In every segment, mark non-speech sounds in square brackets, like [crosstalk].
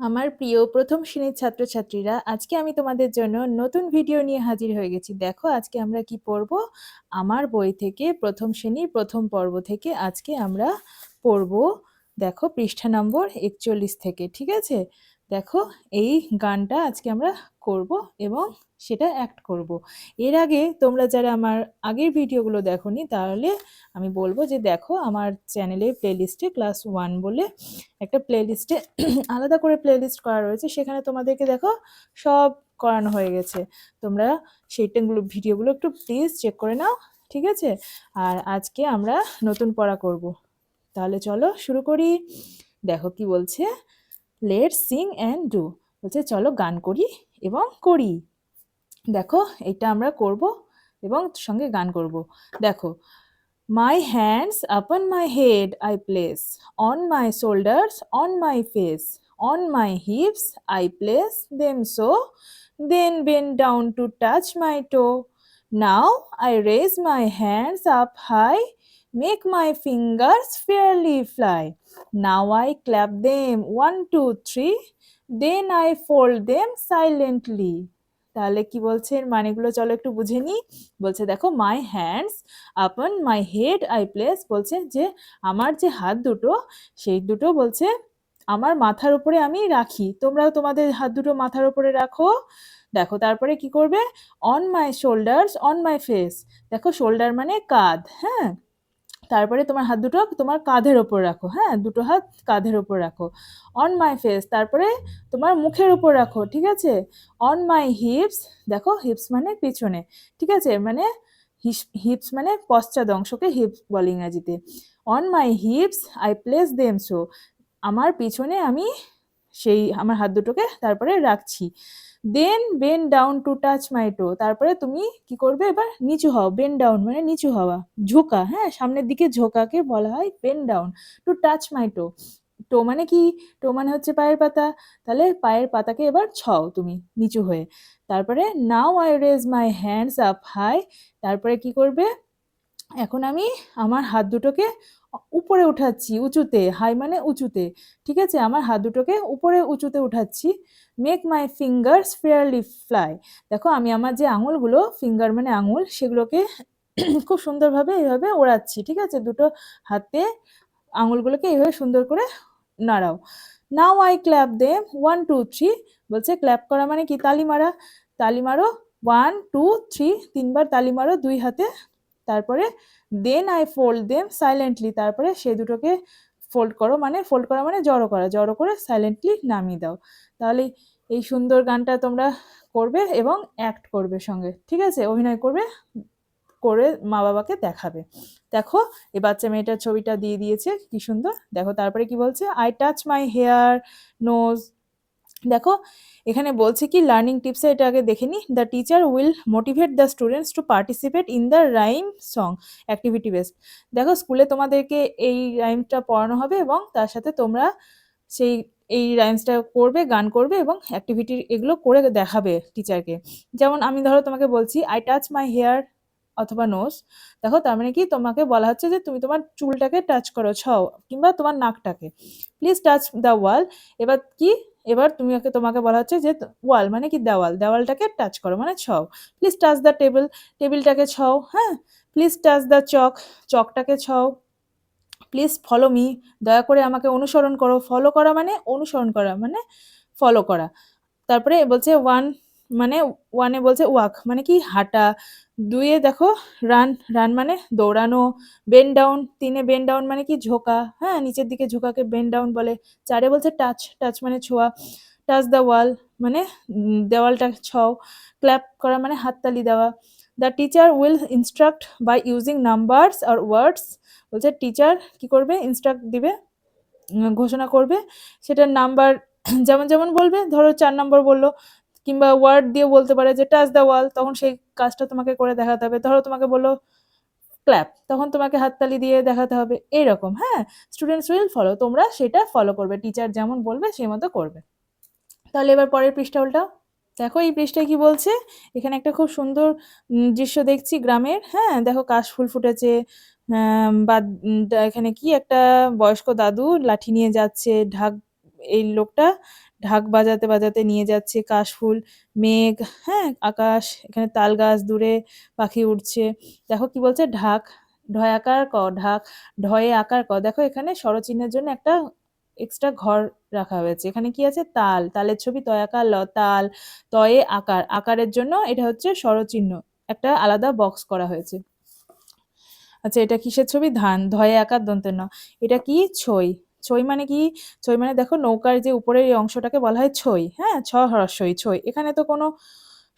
আমার প্রিয় প্রথম শ্রেণির ছাত্রছাত্রীরা, আজকে আমি তোমাদের জন্য নতুন ভিডিও নিয়ে হাজির হয়ে গেছি। দেখো আজকে আমরা কি পড়ব? আমার বই থেকে প্রথম শ্রেণির প্রথম পর্ব থেকে আজকে আমরা পড়ব দেখো পৃষ্ঠা নম্বর ৪১ থেকে, ঠিক আছে? দেখো এই গানটা আজকে আমরা করব এবং সেটা অ্যাক্ট করব। এর আগে তোমরা যারা আমার আগের ভিডিওগুলো দেখোনি, তাহলে আমি বলব যে দেখো আমার চ্যানেলের প্লেলিস্টে ক্লাস ওয়ান বলে একটা প্লেলিস্টে আলাদা করে প্লেলিস্ট করা রয়েছে। সেখানে তোমাদেরকে দেখো সব করানো হয়ে গেছে। তোমরা সেইটাগুলো ভিডিওগুলো একটু প্লিজ চেক করে নাও, ঠিক আছে? আর আজকে আমরা নতুন পড়া করব। তাহলে চলো শুরু করি। দেখো কি বলছে লেট সিং অ্যান্ড ডু বলছে, চলো গান করি এবং করি। দেখো, এটা আমরা করব এবং সঙ্গে গান করব। দেখো my hands upon my head I place on my shoulders on my face on my hips I place them so then bend down to touch my toe now I raise my hands up high make my fingers fairly fly now I clap them one two three then I fold them silently তাহলে কি বলছে? এর মানেগুলো চলো একটু বুঝে নিই। বলছে, দেখো my hands upon my head I place বলছে যে, আমার যে হাত দুটো, সেই দুটো বলছে, আমার মাথার উপরে আমি রাখি। তোমরাও তোমাদের হাত দুটো মাথার উপরে রাখো। দেখো, তারপরে কি করবে? On my shoulders on my face দেখো শোল্ডার মানে কাঁধ হ্যাঁ? তারপরে তোমার হাত দুটো তোমার কাঁধের ওপর রাখো হ্যাঁ? দুটো হাত কাঁধের ওপর রাখো। অন মাই ফেস তারপরে তোমার মুখের ওপর রাখো, ঠিক আছে? অন মাই হিপস দেখো হিপস মানে পিছনে, ঠিক আছে? মানে হিপস মানে পশ্চাদ অংশকে হিপস বলে ইংরাজিতে। On my hips I place them so আমার পিছনে আমি সেই আমার হাত দুটোকে তারপরে রাখছি। Then bend down to touch my toe তারপরে তুমি কি করবে? এবার নিচু হও বেন ডাউন মানে নিচু হওয়া, ঝোঁকা হ্যাঁ? সামনের দিকে ঝোঁকাকে বলা হয় bend down to touch my toe toe মানে কি? টো মানে হচ্ছে পায়ের পাতা, তাহলে পায়ের পাতাকে এবার ছও তুমি নিচু হয়ে। তারপরে now I raise my hands up high তারপরে কি করবে? এখন আমি আমার হাত দুটোকে উপরে উঠাচ্ছি উঁচুতে, হাই মানে উঁচুতে, ঠিক আছে? আমার হাত দুটোকে উপরে উঁচুতে উঠাচ্ছি। Make my fingers fairly fly দেখো, আমি আমার যে আঙুলগুলো ফিঙ্গার মানে আঙুল, সেগুলোকে [clears throat] খুব সুন্দরভাবে এইভাবে ওড়াচ্ছি, ঠিক আছে? দুটো হাতে আঙুলগুলোকে এইভাবে সুন্দর করে নাড়াও। Now I clap them one two three বলছে ক্ল্যাপ করা মানে কি? তালি মারা। তালি মারো। ওয়ান টু থ্রি তিনবার তালি মারো দুই হাতে। তারপরে then I fold them silently তারপরে সে দুটোকে ফোল্ড করো মানে ফোল্ড করা মানে জড়ো করা, জড়ো করে সাইলেন্টলি নামিয়ে দাও। তাহলে এই সুন্দর গানটা তোমরা করবে এবং অ্যাক্ট করবে সঙ্গে, ঠিক আছে? অভিনয় করবে, করে মা বাবাকে দেখাবে। দেখো, এই বাচ্চা মেয়েটার ছবিটা দিয়ে দিয়েছে, কি সুন্দর। দেখো, তারপরে কি বলছে? I touch my hair nose দেখো, এখানে বলছে কি লার্নিং টিপসে এটা আগে দেখে নি। The teacher will motivate the students to participate in the rhyme song activity based দেখো স্কুলে তোমাদেরকে এই রাইমটা পড়ানো হবে এবং তার সাথে তোমরা সেই, এই রাইমসটা করবে, গান করবে এবং অ্যাক্টিভিটি এগুলো করে দেখাবে টিচারকে যেমন আমি ধরো তোমাকে বলছি আই টাচ মাই হেয়ার অথবা নোজ দেখো, তার মানে কি, তোমাকে বলা হচ্ছে যে, তুমি তোমার চুলটাকে টাচ করো, ছাও, কিংবা তোমার নাকটাকে। প্লিজ টাচ দ্য ওয়াল এবার কি এবার তুমি ওকে তোমাকে বলা হচ্ছে যে ওয়াল মানে কি দেওয়াল? দেওয়ালটাকে টাচ করো মানে ছও প্লিজ টাচ দ্য টেবিল টেবিলটাকে ছও হ্যাঁ? প্লিজ টাচ দ্য চক চকটাকে ছও প্লিজ ফলো মি দয়া করে আমাকে অনুসরণ করো। ফলো করা মানে অনুসরণ করা মানে ফলো করা। তারপরে বলছে ওয়ান মানে ওয়ানে বলছে ওয়াক মানে কি হাঁটা। দুইয়ে দেখো রান রান মানে দৌড়ানো বেন ডাউন তিনে বেন ডাউন মানে কি ঝোঁকা হ্যাঁ নিচের দিকে ঝোঁকাকে বেন ডাউন বলে। চারে বলছে টাচ টাচ মানে ছোঁয়া। টাচ দ্য ওয়াল মানে দেওয়ালটা ছও। ক্ল্যাপ করা মানে হাততালি দেওয়া। The teacher will instruct by using numbers R words বলছে টিচার কি করবে? ইনস্ট্রাক্ট দিবে ঘোষণা করবে। সেটার নাম্বার যেমন যেমন বলবে, ধরো চার নম্বর বলল। কিংবা ওয়ার্ড দিয়ে বলতে পারে যে টাচ দ্য ওয়াল তখন সেই কাজটা তোমাকে করে দেখাতে হবে। ধরো তোমাকে বলো ক্ল্যাপ তখন তোমাকে হাততালি দিয়ে দেখাতে হবে। এরকম হ্যাঁ? স্টুডেন্টস উইল ফলো তোমরা সেটা ফলো করবে। টিচার যেমন বলবে, সেই মতো করবে। তাহলে এবার পরের পৃষ্ঠা উল্টাও। দেখো, এই পৃষ্ঠায় কি বলছে? এখানে একটা খুব সুন্দর দৃশ্য দেখছি গ্রামের হ্যাঁ? দেখো কাশফুল ফুটেছে বা এখানে কি একটা বয়স্ক দাদু লাঠি নিয়ে যাচ্ছে, ঢাক, এই লোকটা। ঢাক বাজাতে বাজাতে নিয়ে যাচ্ছে কাশফুল, মেঘ হ্যাঁ আকাশ, এখানে তাল গাছ দূরে পাখি উঠছে দেখো কি বলছে? ঢাক, ঢয় আকার ক, ঢাক, ঢয়ে আকার ক। দেখো এখানে স্বরচিহ্নের জন্য একটা এক্সট্রা ঘর রাখা হয়েছে। এখানে কি আছে? তাল, তালের ছবি তয়াকার ল, তাল, তয়ে আকার। আকারের জন্য এটা হচ্ছে স্বরচিহ্ন। একটা আলাদা বক্স করা হয়েছে। আচ্ছা এটা কিসের ছবি? ধান ধয়ে আকার, দন্তের ন। এটা কি? ছই। ছই মানে কি? ছই মানে দেখো নৌকার যে উপরের এই অংশটাকে বলা হয় ছই হ্যাঁ? ছ হ্রস্বই ছই। এখানে তো কোনো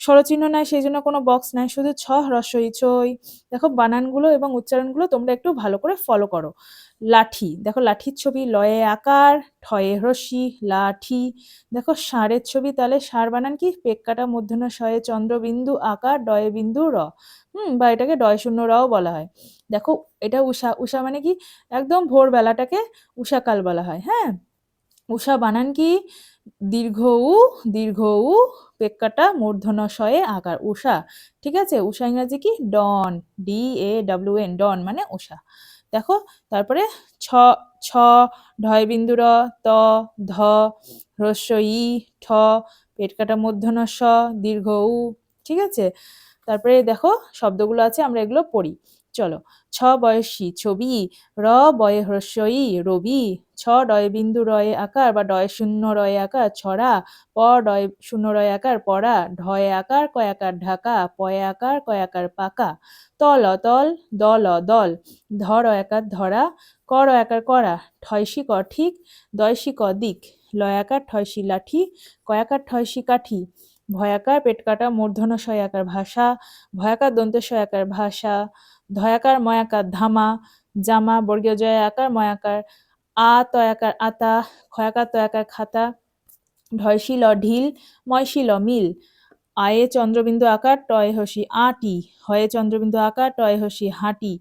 স্বরচিহ্ন নাই, সেই জন্য কোনো বক্স নাই, শুধু ছ হ্রস্বই ছই দেখো বানানগুলো এবং উচ্চারণগুলো তোমরা একটু ভালো করে ফলো করো। লাঠি, দেখো লাঠির ছবি, লয়ে আকার, ঠয়ে হ্রস্বি লাঠি। দেখো ষাঁড়ের ছবি, তাহলে ষাঁড় বানান কি? পেক্কাটা মূর্ধন্য শয়ে চন্দ্রবিন্দু আকার, ডয়ে বিন্দু, র। হুম, বা এটাকে ডয় শূন্য, রও বলা হয়। দেখো এটা উষা উষা মানে কি? একদম ভোরবেলাটাকে উষাকাল বলা হয় হ্যাঁ? উষা বানান কি? দীর্ঘ উ দীর্ঘ উ, পেক্কাটা মূর্ধন্য শয়ে আকার উষা ঠিক আছে? উষা ইংরাজি কি? Dawn D A W N dawn মানে উষা দেখো, তারপরে ছ ছ ঢয় বিন্দু র, ত, ধ, হ্রস্ব, ই, ঠ পেট কাটা মূর্ধন্য স দীর্ঘ উ, ঠিক আছে? তারপরে দেখো, শব্দগুলো আছে, আমরা এগুলো পড়ি। চলো। ছ বয়সী ছবি, র বয়ে হ্রস্বই রবি, ছ ডয় বিন্দু রয়ে আকার বা ডয় শূন্য রয়ে আকার ছড়া, প ডয় শূন্য রয়ে আকার পড়া, ঢয় আকার কয়াকার ঢাকা, পয়ে আকার কয়াকার পাকা, তল তল, দল দল, ধর একার ধরা, কর একার করা, ঠয়সি ক ঠিক, দয়সি ক দিক লয়াকার ঠয়সি লাঠি কয়াকার ঠয়সি কাঠি ভয়াকার পেট কাটা, মূর্ধন্য শয়াকার ভাষা ভয়াকার দন্ত শয়াকার ভাষা ধয়াকার, ময়াকার, ধামা, জামা, বর্গীয় জয় আকার ময়াকার, আ, তয়াকার, আতা, খয়াকার, তয়াকার, খাতা ঢয়শীল ঢিল ময়শীল মিল আয়ে, চন্দ্রবিন্দু আকার, টয়, হসি, আটি, হয়ে, চন্দ্রবিন্দু আকার, টয়, হসি, হাঁটি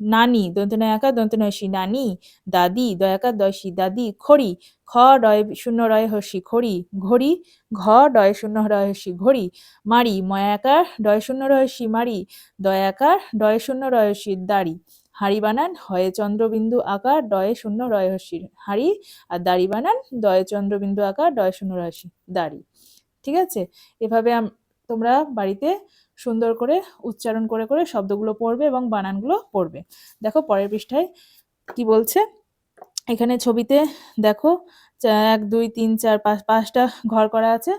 নানি দন্তনয় আকার দন্তনয়সী নানি, দাদি দয়াকার দয়সী দাদি, খড়ি, খ ডয় শূন্য রয় হসি খড়ি, ঘড়ি, ঘ ডয় শূন্য রয়সী ঘড়ি মারি ময়াকার ডয় শূন্য রয়সী মারি দয়াকার ডয় শূন্য রয়সীর দাড়ি, হাড়ি বানান, হয়ে চন্দ্রবিন্দু আকার ডয়ে শূন্য রয়সীর হাড়ি, আর দাড়ি বানান, দয়ে চন্দ্রবিন্দু আকার ডয় শূন্য রয়সী দাড়ি, ঠিক আছে? এভাবে তোমরা বাড়িতে সুন্দর করে উচ্চারণ করে করে শব্দগুলো পড়বে এবং বানানগুলো পড়বে। দেখো পরের পৃষ্ঠায় কি বলছে? এখানে ছবিতে দেখো এক, দুই, তিন, চার, পাঁচ, পাঁচটা ঘর করা আছে।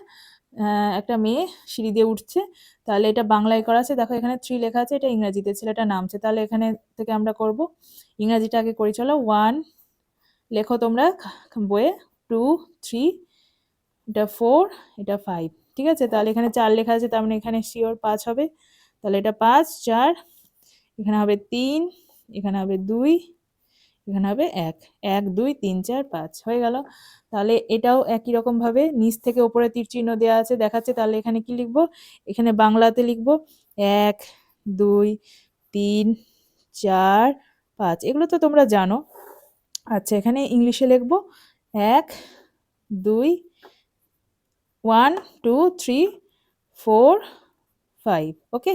একটা মেয়ে সিঁড়ি দিয়ে উঠছে। তাহলে এটা বাংলায় করা আছে। দেখো এখানে থ্রি লেখা আছে, এটা ইংরাজিতে ছেলেটা নামছে। তাহলে এখানে থেকে আমরা করব। ইংরাজিটা আগে করি, চলো। ওয়ান লেখো তোমরা বইয়ে। টু থ্রি এটা ফোর এটা ফাইভ ঠিক আছে? তাহলে এখানে চার লেখা আছে, তার মানে এখানে শিওর পাঁচ হবে। তাহলে এটা পাঁচ, চার, এখানে হবে তিন, এখানে হবে দুই, এখানে হবে এক। এক, দুই, তিন, চার, পাঁচ, হয়ে গেল। তাহলে এটাও একই রকমভাবে নিচ থেকে ওপরে তীর চিহ্ন দেওয়া আছে, দেখাচ্ছে। তাহলে এখানে কি লিখব? এখানে বাংলাতে লিখব এক, দুই, তিন, চার, পাঁচ। এগুলো তো তোমরা জানো। আচ্ছা এখানে ইংলিশে লিখব এক, দুই one two three four five okay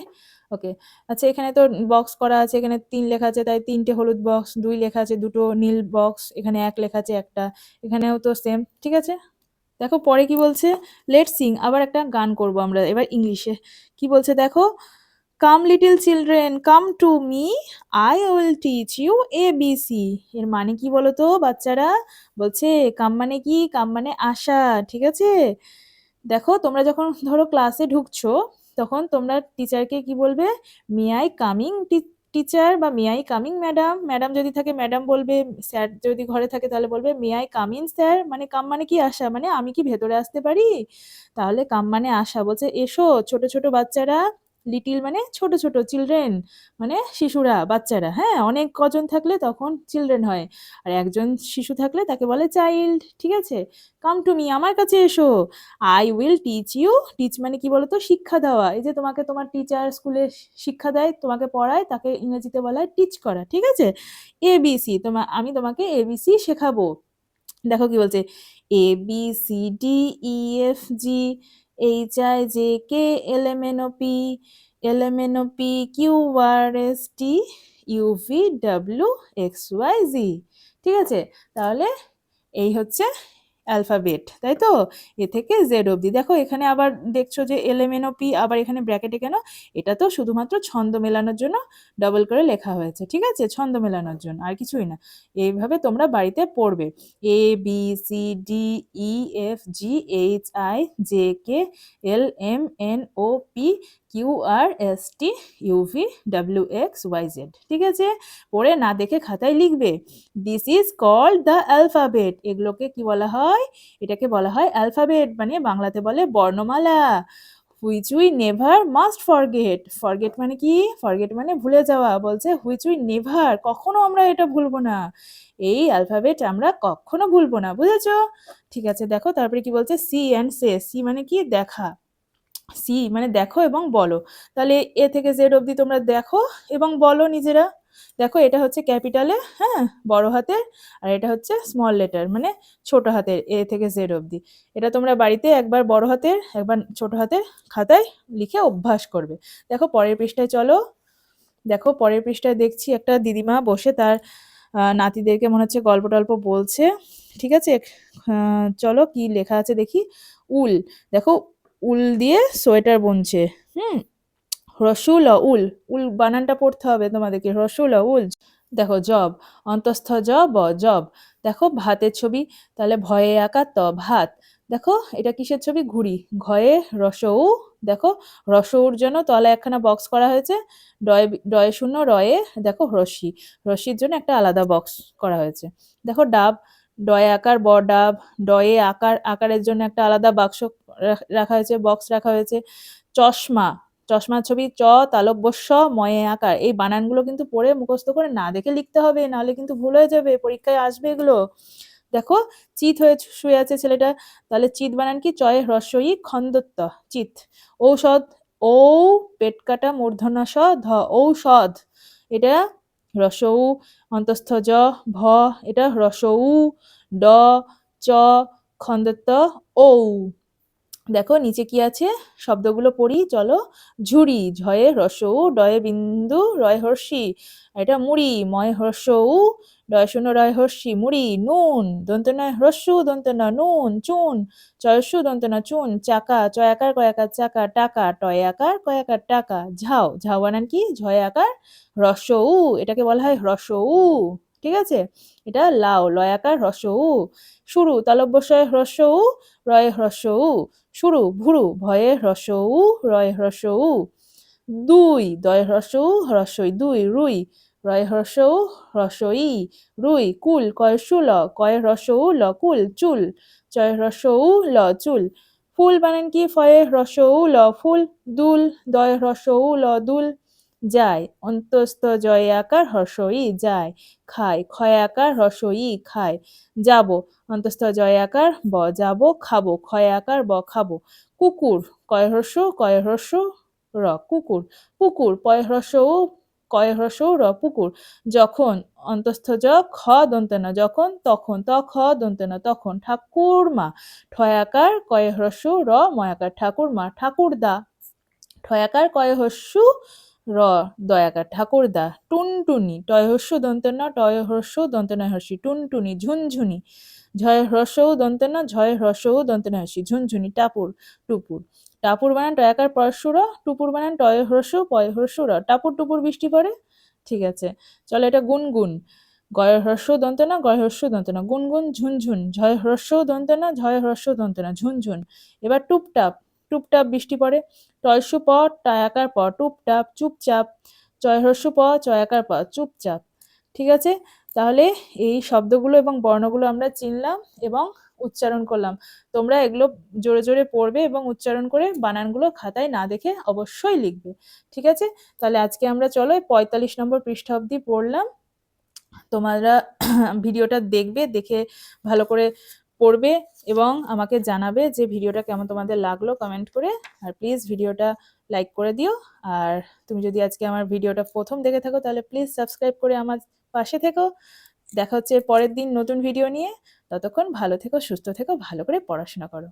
okay আচ্ছা এখানে তো বক্স করা আছে, এখানে তিন লেখা আছে, তাই তিনটে হলুদ বক্স দুই লেখা আছে, দুটো নীল বক্স এখানে এক লেখা আছে, একটা। এখানেও তো সেম ঠিক আছে? দেখো, পরে কি বলছে? লেট সিং আবার একটা গান করব আমরা, এবার ইংলিশে কি বলছে, দেখো? Come little children come to me I will teach you A B C এর মানে কি বলো তো বাচ্চারা? বলছে, কাম মানে কি? কাম মানে আশা। ঠিক আছে? দেখো, তোমরা যখন ধরো ক্লাসে ঢুকছো, তখন তোমরা টিচারকে কি বলবে? মে আই কামিং টিচার বা may I coming madam madam যদি থাকে ম্যাডাম বলবে স্যার যদি ঘরে থাকে, তাহলে বলবে মে আই কামিং স্যার মানে কাম মানে কি আসা? মানে আমি কি ভেতরে আসতে পারি? তাহলে কাম মানে আসা। বলছে, এসো, ছোট ছোট বাচ্চারা লিটিল মানে ছোট ছোট চিলড্রেন মানে শিশুরা, বাচ্চারা হ্যাঁ? অনেক কজন থাকলে তখন চিলড্রেন হয়। আর একজন শিশু থাকলে তাকে বলে চাইল্ড ঠিক আছে? কাম টু মি আমার কাছে এসো। I will teach you teach মানে কি বলতো? শিক্ষা দেওয়া। এই যে তোমাকে তোমার টিচার স্কুলে শিক্ষা দেয়, তোমাকে পড়ায়, তাকে ইংরেজিতে বলা হয় টিচ করা, ঠিক আছে? এবিসি তোমার আমি তোমাকে এবিসি শেখাবো। দেখো কি বলছে? A B C D E F G H I J K L M N O P L M N O P Q R S T U V W X Y G ঠিক আছে? তাহলে এই হচ্ছে alphabet তাই তো? এ থেকে Z অবধি। দেখো, এখানে আবার দেখছ যে L M N O P আবার এখানে ব্র্যাকেটে কেন? এটা তো শুধুমাত্র ছন্দ মেলানোর জন্য ডবল করে লেখা হয়েছে, ঠিক আছে? ছন্দ মেলানোর জন্য, আর কিছুই না। এইভাবে তোমরা বাড়িতে পড়বে। A B C D E F G H I J K L M N O P Q R S T U V W X Y Z ঠিক আছে? পড়ে না দেখে খাতায় লিখবে। This is called the alphabet এগুলোকে কি বলা হয়? এটাকে বলা হয় অ্যালফাবেট মানে বাংলাতে বলে বর্ণমালা which we never must forget forget মানে কি? ফরগেট মানে ভুলে যাওয়া। বলছে হুইচ উই নেভার কখনো আমরা এটা ভুলবো না। এই অ্যালফাবেট আমরা কখনো ভুলবো না, বুঝেছ? ঠিক আছে, দেখো, তারপরে কি বলছে? সি অ্যান্ড সে সি মানে কি? দেখা। সি মানে দেখো এবং বলো। তাহলে এ থেকে জেড অবধি তোমরা দেখো এবং বলো নিজেরা। দেখো, এটা হচ্ছে ক্যাপিটালে হ্যাঁ বড় হাতের, আর এটা হচ্ছে স্মল লেটার মানে ছোট হাতের, এ থেকে জেড অবধি। এটা তোমরা বাড়িতে একবার বড় হাতের, একবার ছোট হাতের খাতায় লিখে অভ্যাস করবে। দেখো, পরের পৃষ্ঠায় চলো। দেখো, পরের পৃষ্ঠায় দেখছি একটা দিদিমা বসে তার নাতিদেরকে মনে হচ্ছে গল্প টল্প বলছে। ঠিক আছে? চলো কি লেখা আছে দেখি। উল, দেখো উল দিয়ে সোয়েটার বুনছে। হুম, রসুল উল উল বানানটা পড়তে হবে তোমাদেরকে, রসুল উল। দেখো, জব, অন্তস্থ জব জব। দেখো, ভাতের ছবি, তাহলে ভয়ে আঁকা ত, ভাত। দেখো, এটা কিসের ছবি? ঘুড়ি। ঘয়ে রসৌ দেখো রসৌর জন্য তলায় একখানা বক্স করা হয়েছে। ডয়, ডয়ে শূন্য, রয়ে, দেখো, রশি। রশ্মির জন্য একটা আলাদা বক্স করা হয়েছে। দেখো, ডাব ডয়ে আকার, ব ডাব, ডয়ে আকার, আকারের জন্য একটা আলাদা বাক্স রাখ- হয়েছে, বক্স রাখা হয়েছে। চশমা, চশমার ছবি চ, তালব্যস্য, ময়ে আকার। এই বানানগুলো কিন্তু পড়ে মুখস্থ করে না দেখে লিখতে হবে, নাহলে কিন্তু ভুল হয়ে যাবে, পরীক্ষায় আসবে এগুলো। দেখো, চিত হয়ে শুয়ে আছে ছেলেটা, তাহলে চিত বানান কি? চয়ে হ্রস্বই খন্দত্ব চিত। ঔষধ, ঔ, পেট কাটা মূর্ধন্য স ধ, ঔষধ। এটা রসৌ অন্তস্থ জ ভ, এটা রসৌ, ড, চ খন্দত্ব ঔ। দেখো, নিচে কি আছে? শব্দগুলো পড়ি, চলো। ঝুড়ি, ঝয়ে হ্রসৌ ডয়ে বিন্দু, রয় হর্ষি। এটা মুড়ি, ময় হ্রস্বউ ডয় শূন্য রয় হর্ষি, মুড়ি, নুন, দন্ত নয় হ্রস্বু দন্ত নুন, চুন চয়স্যু দন্ত চুন, চাকা, চয় আকার, কয় আকার, চাকা, টাকা, টয় আকার, কয় আকার, টাকা ঝাউ ঝাউ বানান কি? ঝয় আকার উ এটাকে বলা হয় হ্রস্য উ ঠিক আছে? এটা লাউ লয় আকার হ্রস্বউ শুরু তালব্যশয় হ্রস্বউ রয় উ শুরু ভুরু, ভয়ে হ্রস্বউ রয় উ দুই, দয় হ্রস্বউ হ্রস্বই দুই, রুই রয় হ্রস্বউ হ্রস্বই রুই, কুল কয় শুল কয় হ্রস্বউ ল, কুল, চুল চয় হ্রস্বউ ল, চুল। ফুল বানান কি? ফয়ে হ্রস্বউ ল, ফুল, দুল দয় হ্রস্বউ ল, দুল, যায়। অন্তস্থ জয় আকার হ্রস্বই যায়। খায়, ক্ষয় আকার হ্রস্বই খায়। যাব, অন্তস্থ জয় আকার, ব, যাব, খাব, ক্ষয় আকার, ব, খাব। কুকুর কয় হ্রস্ব কয় হ্রস্ব র, কুকুর। পুকুর পয় ও কয় র পুকুর যখন অন্তস্থ জ খ দন্তনা যখন, তখন ত খ দন্তনা তখন। ঠাকুরমা, ঠয়াকার কয় হ্রস্ব র ময়াকার ঠাকুরমা, ঠাকুরদা। ঠয়াকার কয় হস্যু র, দয়াকার ঠাকুরদা। টুনটুনি টয় হস্য দন্তনা টয় হস্য দন্তনা হর্ষি টুনটুনি, ঝুনঝুনি ঝয় হ্রস্বও দন্তনা ঝয় হ্রস্বও দন্তনা হর্ষি ঝুনঝুনি, টাপুর, টুপুর। টাপুর বানান টয়াকার পরশুর টুপুর বানান, টয় হ্রস্ব পয় হ্রস্বর টাপুর টুপুর বৃষ্টি পড়ে? ঠিক আছে। চলো এটা গুনগুন। গয় হ্রস্ব দন্তনা গয় হ্রস্ব দন্তনা গুনগুন, ঝুনঝুন। ঝয় হ্রস্ব দন্তনা ঝয় হ্রস্ব দন্তনা ঝুনঝুন। এবার টুপটাপ। টুপটাপ বৃষ্টি পড়ে। টয়সু প টায়াকার প, টুপটাপ, চুপচাপ। চয় হ্রস্ব প চয়াকার প, চুপচাপ। ঠিক আছে? তাহলে এই শব্দগুলো এবং বর্ণগুলো আমরা চিনলাম এবং উচ্চারণ করলাম। তোমরা এগুলো জোরে জোরে পড়বে এবং উচ্চারণ করে বানানগুলো খাতায় না দেখে অবশ্যই লিখবে। ঠিক আছে? তাহলে আজকে আমরা চলো পঁয়তাল্লিশ নম্বর পৃষ্ঠা অবধি পড়লাম। তোমরা [clears throat] ভিডিওটা দেখবে, দেখে ভালো করে পড়বে এবং আমাকে জানাবে যে ভিডিওটা কেমন তোমাদের লাগল কমেন্ট করে। আর প্লিজ ভিডিওটা লাইক করে দিও। আর তুমি যদি আজকে আমার ভিডিওটা প্রথম দেখে থাকো, তাহলে প্লিজ সাবস্ক্রাইব করে আমার পাশে থেকো। দেখা হচ্ছে পরের দিন নতুন ভিডিও নিয়ে। ততক্ষণ ভালো থেকো সুস্থ থেকো ভালো করে পড়াশোনা করো।